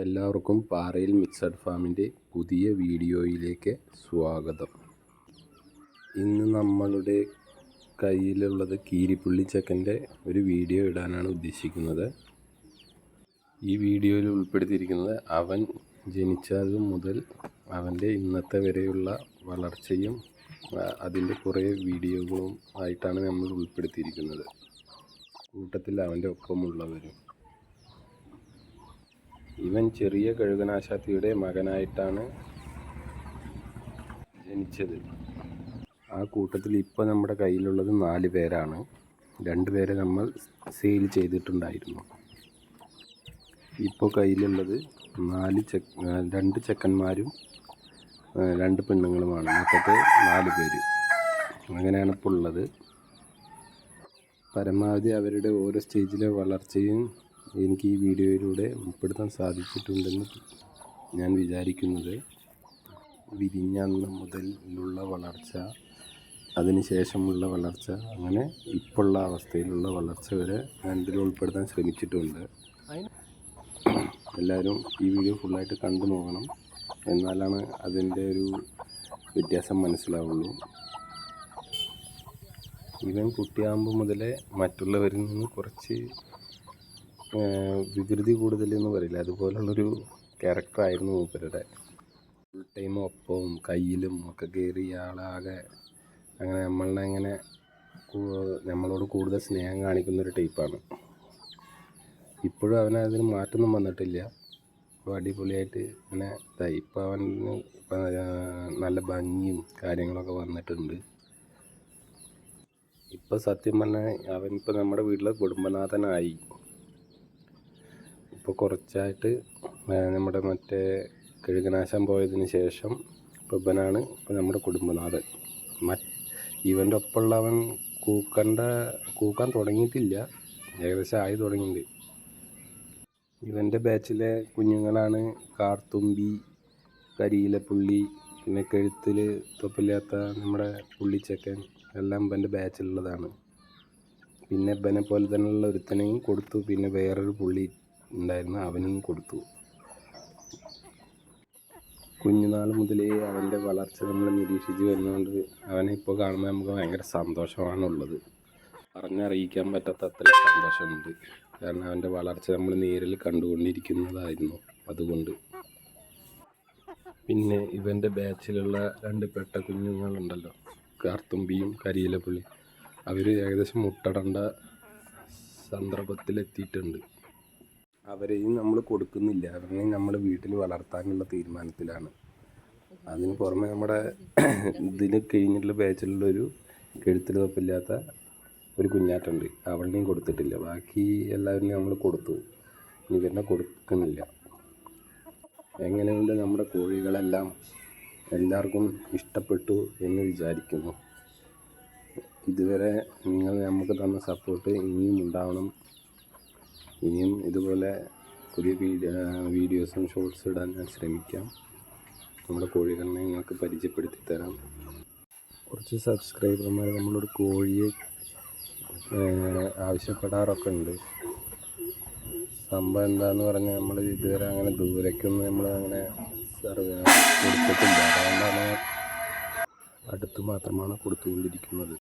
എല്ലാവർക്കും പാറയിൽ മിക്സഡ് ഫാമിന്റെ പുതിയ വീഡിയോയിലേക്ക് സ്വാഗതം. ഇന്ന് നമ്മളുടെ കയ്യിലുള്ളത് കീരിപ്പുള്ളി ചക്കന്റെ ഒരു വീഡിയോ ഇടാനാണ് ഉദ്ദേശിക്കുന്നത്. ഈ വീഡിയോയിൽ ഉൾപ്പെടുത്തിയിരിക്കുന്നത് അവൻ ജനിച്ചത് മുതൽ അവന്റെ ഇന്നത്തെ വരെയുള്ള വളർച്ചയും അതിന്റെ കുറേ വീഡിയോകളും ആയിട്ടാണ് നമ്മൾ ഉൾപ്പെടുത്തിയിരിക്കുന്നത്. കൂട്ടത്തിൽ അവന്റെ ഒപ്പമുള്ളവരും. ഇവൻ ചെറിയ കഴുകനാശാത്തിയുടെ മകനായിട്ടാണ് ജനിച്ചത്. ആ കൂട്ടത്തിൽ ഇപ്പോൾ നമ്മുടെ കയ്യിലുള്ളത് നാല് പേരാണ്. രണ്ട് പേരെ നമ്മൾ സെയിൽ ചെയ്തിട്ടുണ്ടായിരുന്നു. ഇപ്പോൾ കയ്യിലുള്ളത് നാല് ചെക്ക് രണ്ട് ചെക്കന്മാരും രണ്ട് പെണ്ണുങ്ങളുമാണ്. മൊത്തത്തെ നാല് പേര്. അങ്ങനെയാണ് ഇപ്പോൾ ഉള്ളത്. പരമാവധി അവരുടെ ഓരോ സ്റ്റേജിലെ വളർച്ചയും എനിക്ക് ഈ വീഡിയോയിലൂടെ ഉൾപ്പെടുത്താൻ സാധിച്ചിട്ടുണ്ടെന്ന് ഞാൻ വിചാരിക്കുന്നത്. വിരിഞ്ഞന്ന് മുതലുള്ള വളർച്ച അതിനുശേഷമുള്ള വളർച്ച അങ്ങനെ ഇപ്പോഴുള്ള അവസ്ഥയിലുള്ള വളർച്ച വരെ ഞാൻ ഇതിൽ ഉൾപ്പെടുത്താൻ ശ്രമിച്ചിട്ടുണ്ട്. എല്ലാവരും ഈ വീഡിയോ ഫുള്ളായിട്ട് കണ്ടു നോക്കണം. എന്നാലാണ് അതിന്റെ ഒരു വ്യത്യാസം മനസ്സിലാവുള്ളൂ. ഇവൻ കുട്ടിയാകുമ്പോൾ മുതലേ മറ്റുള്ളവരിൽ നിന്ന് കുറച്ച് വികൃതി കൂടുതലെന്ന് പറയില്ല. അതുപോലുള്ളൊരു ക്യാരക്ടറായിരുന്നു മൂപ്പരുടെ. ഫുൾ ടൈം ഒപ്പവും കയ്യിലും ഒക്കെ കയറി ആളാകെ അങ്ങനെ നമ്മളെ അങ്ങനെ നമ്മളോട് കൂടുതൽ സ്നേഹം കാണിക്കുന്ന ഒരു ടൈപ്പാണ് ഇപ്പോഴും അവന് അതിന് മാറ്റമൊന്നും വന്നിട്ടില്ല. അപ്പോൾ അടിപൊളിയായിട്ട് ഇങ്ങനെ ഇതായി. ഇപ്പോൾ അവന് ഇപ്പം നല്ല ഭംഗിയും കാര്യങ്ങളൊക്കെ വന്നിട്ടുണ്ട്. ഇപ്പോൾ സത്യം പറഞ്ഞാൽ അവൻ ഇപ്പോ നമ്മുടെ വീട്ടിലെ കുടുംബനാഥനായി. ഇപ്പോൾ കുറച്ചായിട്ട് നമ്മുടെ മറ്റേ കഴുകനാശം പോയതിന് ശേഷം ഇപ്പോൾ ഇവനാണ് ഇപ്പോൾ നമ്മുടെ കുടുംബനാഥൻ. മറ്റ് ഇവന്റെ ഒപ്പമുള്ളവൻ കൂക്കണ്ട കൂക്കാൻ തുടങ്ങിയിട്ടില്ല. ഏകദേശം ആയി തുടങ്ങിയിട്ടുണ്ട്. ഇവന്റെ ബാച്ചിലെ കുഞ്ഞുങ്ങളാണ് കാർത്തുമ്പി കരിയിലപ്പുള്ളി പിന്നെ കഴുത്തിൽ തൊപ്പില്ലാത്ത നമ്മുടെ പുള്ളിച്ചക്കൻ എല്ലാം ഇവന്റെ ബാച്ചിലുള്ളതാണ്. പിന്നെ ഇവനെ പോലെ തന്നെയുള്ള ഒരുത്തനെയും കൊടുത്തു. പിന്നെ വേറൊരു പുള്ളി ഉണ്ടായിരുന്നു അവനും കൊടുത്തു. കുഞ്ഞുനാൾ മുതലേ അവന്റെ വളർച്ച നമ്മൾ നിരീക്ഷിച്ച് വരുന്നതുകൊണ്ട് അവനെ ഇപ്പോൾ കാണുമ്പോൾ നമുക്ക് ഭയങ്കര സന്തോഷമാണുള്ളത്. പറഞ്ഞറിയിക്കാൻ പറ്റാത്ത അത്ര സന്തോഷമുണ്ട്. കാരണം അവന്റെ വളർച്ച നമ്മൾ നേരിൽ കണ്ടുകൊണ്ടിരിക്കുന്നതായിരുന്നു അതുകൊണ്ട്. പിന്നെ ഇവന്റെ ബാച്ചിലുള്ള രണ്ട് പെട്ട കുഞ്ഞുങ്ങളുണ്ടല്ലോ കാർത്തുമ്പിയും കരിയിലപ്പുള്ളി അവർ ഏകദേശം മുട്ടടണ്ട സന്ദർഭത്തിലെത്തിയിട്ടുണ്ട്. അവരെയും നമ്മൾ കൊടുക്കുന്നില്ല. അവരെയും നമ്മൾ വീട്ടിൽ വളർത്താനുള്ള തീരുമാനത്തിലാണ്. അതിന് പുറമെ നമ്മുടെ ഇതിന് കഴിഞ്ഞിട്ടുള്ള ബാച്ചിലുള്ള ഒരു കഴുത്തിൽ തൊപ്പില്ലാത്ത ഒരു കുഞ്ഞാറ്റുണ്ട്. അവളിനെയും കൊടുത്തിട്ടില്ല. ബാക്കി എല്ലാവരും നമ്മൾ കൊടുത്തു. ഇനി ഇവരെ കൊടുക്കുന്നില്ല. എങ്ങനെയുണ്ട് നമ്മുടെ കോഴികളെല്ലാം? എല്ലാവർക്കും ഇഷ്ടപ്പെട്ടു എന്ന് വിചാരിക്കുന്നു. ഇതുവരെ നിങ്ങൾ നമുക്ക് തന്ന സപ്പോർട്ട് ഇനിയും ഉണ്ടാവണം. ഇനിയും ഇതുപോലെ പുതിയ വീഡിയോസും ഷോർട്സ് ഇടാൻ ഞാൻ ശ്രമിക്കാം. നമ്മുടെ കോഴികളെ നിങ്ങൾക്ക് പരിചയപ്പെടുത്തി തരാം. കുറച്ച് സബ്സ്ക്രൈബർമാർ നമ്മളൊരു കോഴിയെ ആവശ്യപ്പെടാറൊക്കെ ഉണ്ട്. സംഭവം എന്താന്ന് പറഞ്ഞാൽ നമ്മൾ ഇതുവരെ അങ്ങനെ ദൂരേക്കൊന്നും നമ്മൾ അങ്ങനെ കൊടുത്തിട്ടില്ല. അതുകൊണ്ടാണ് അടുത്ത് മാത്രമാണ് കൊടുത്തുകൊണ്ടിരിക്കുന്നത്.